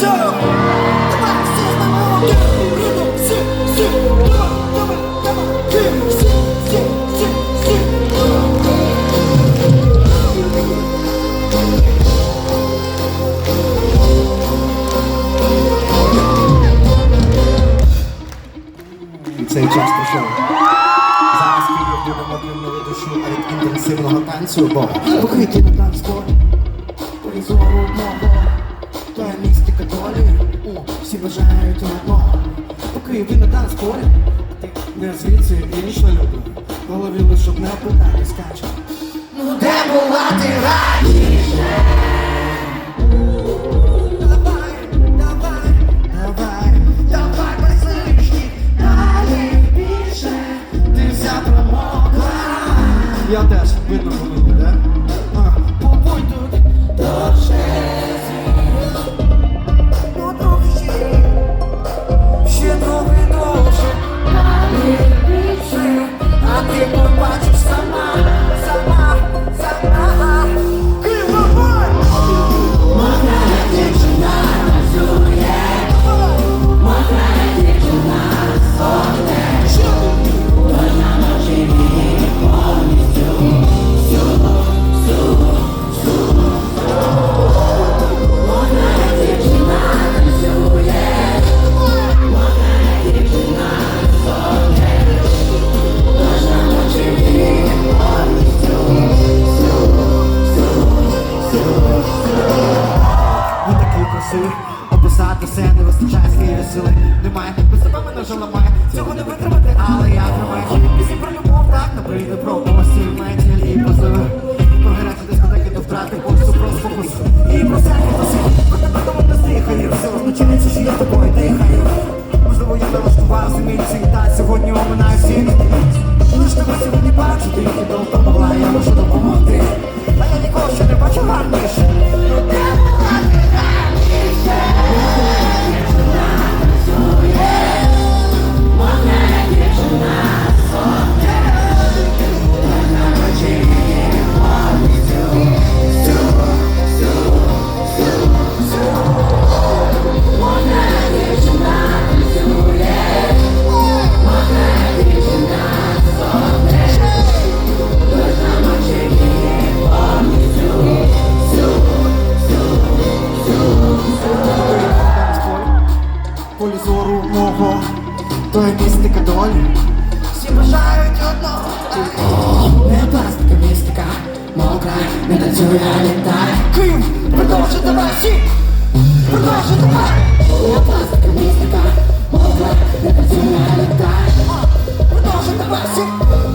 Цей час пішов. Зараз піде будемо об'ємнили душу від інтенсивного танцю, бо покриті на танцпорт, призору одного всі бажають одного. Поки ви на танцполі, не звідси інша люблю. В голові лише одне питання скаче. Ну де була ти раніше? Давай, давай, давай, давай без лишніх далі більше. Ти вся промокла. Я теж видно було, да? Все не вистачає своєї сили. Немає, без тебе мене вже ламає. Цього не витримати, але я тримаю. Пісні про любов, так набридне про осінь, метіль і позови. Містика долі. Всі бажають одного. Не пластика, містика, мокра, не танцює, а літає. Київ, продовжуй давай, всі! Продовжуй давай! Не пластика, містика, мокра, не танцює, а літає. Продовжуй давай, всі!